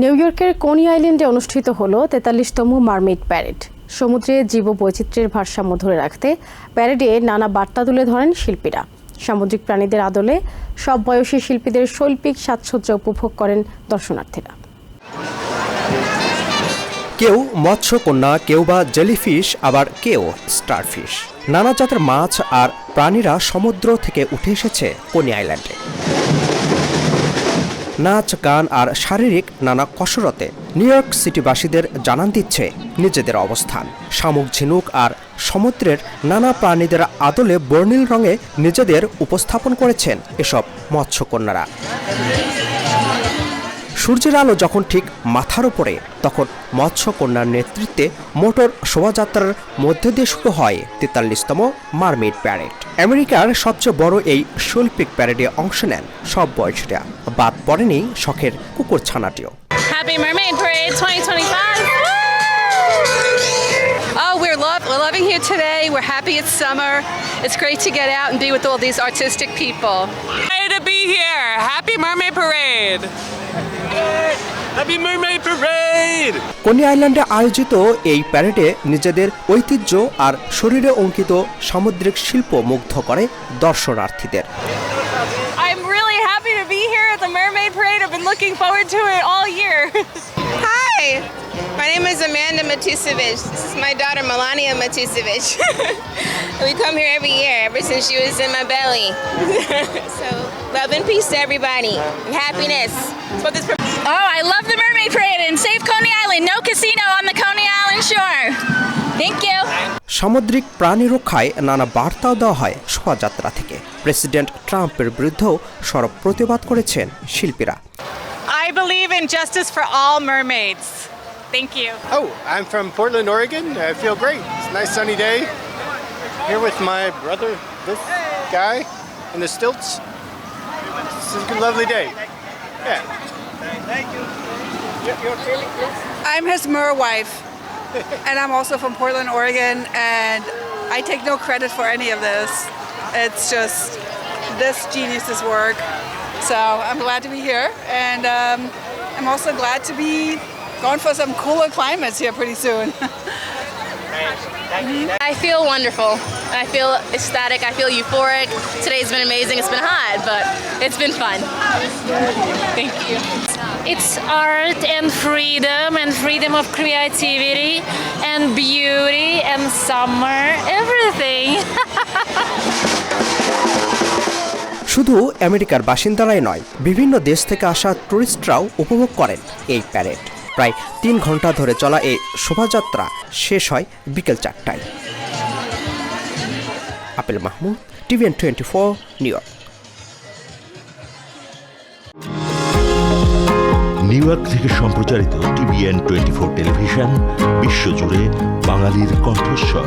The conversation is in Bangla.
নিউ ইয়র্কের কোনি আইল্যান্ডে অনুষ্ঠিত হলো তেতাল্লিশতম মারমেড প্যারেড। সমুদ্রে জীববৈচিত্র্যের ভারসাম্য ধরে রাখতে প্যারেডে নানা বার্তা তুলে ধরেন শিল্পীরা। সামুদ্রিক প্রাণীদের আদলে সব বয়সী শিল্পীদের শৈল্পিক সাজসজ্জা উপভোগ করেন দর্শনার্থীরা। কেউ মৎস্যকন্যা, কেউ বা জেলিফিশ, আবার কেউ স্টারফিশ। নানা জাতের মাছ আর প্রাণীরা সমুদ্র থেকে উঠে এসেছে কোনি আইল্যান্ডে। নাচ, গান আর শারীরিক নানা কসরতে নিউ ইয়র্ক সিটিবাসীদের জানান দিচ্ছে নিজেদের অবস্থান। শামুক ঝিনুক আর সমুদ্রের নানা প্রাণীদের আদলে বর্ণিল রঙে নিজেদের উপস্থাপন করেছেন এসব মৎস্যকন্যারা। সূর্যের আলো যখন ঠিক মাথার উপরে তখন মৎস্যকন্যার নেতৃত্বে মোটর শোভাযাত্রার মধ্য দিয়ে শুরু হয় তেতাল্লিশতম মারমিড প্যারেড আমেরিকার সবচেয়ে বড় এই শৈল্পিক প্যারেডে অংশ নেন সব বয়সীরা বাদ পড়েনি শখের কুকুর ছানাটিও here today. It's summer. It's people. Hey be here. Happy Mermaid Parade. Happy Mermaid Parade! কোনি আইল্যান্ডে আয়োজিত এই প্যারেডে নিজেদের ঐতিহ্য আর শরীরে অঙ্কিত সামুদ্রিক শিল্প মুগ্ধ করে দর্শনার্থীদের I'm really happy to be here the Mermaid Parade. I've been looking forward to it all year. Hi, my name is Amanda Matusevich. This is my daughter Melania Matusevich. we come here every year ever since she was in my belly. so, love and peace to everybody and happiness. That's what this Oh, I love the Mermaid Parade and save Coney Island. No casino on the Coney Island shore. Thank you. সামুদ্রিক প্রাণী রক্ষায় নানা বার্তাও দেওয়া হয় শোভাযাত্রা থেকে প্রেসিডেন্ট ট্রাম্পের বিরুদ্ধেও সরব প্রতিবাদ করেছেন শিল্পীরা I believe in justice for all mermaids. Thank you. Oh, I'm from Portland, Oregon. I feel great. It's a nice sunny day. Here with my brother, this guy, in the stilts. This is a lovely day. Yeah. Thank you. I'm his Mer wife, and I'm also from Portland, Oregon, and I take no credit for any of this. It's just this genius's work. So I'm glad to be here, and um, I'm also glad to be going for some cooler climates here pretty soon. I feel wonderful. I feel ecstatic. I feel euphoric. Today's been amazing. It's been hot, but it's been fun. Thank you. It's art and freedom and freedom of creativity and beauty and summer, everything. শুধু আমেরিকার বাসিন্দারাই নয় বিভিন্ন দেশ থেকে আসা টুরিস্টরাও উপভোগ করেন এই প্যারেড প্রায় তিন ঘণ্টা ধরে চলা এই শোভাযাত্রা শেষ হয় বিকেল চারটায়। Apel Mahmud, TVN twenty four, New York. New York থেকে সম্প্রচারিত টিভিএন টোয়েন্টি ফোর টেলিভিশন বিশ্বজুড়ে বাঙালির কণ্ঠস্বর।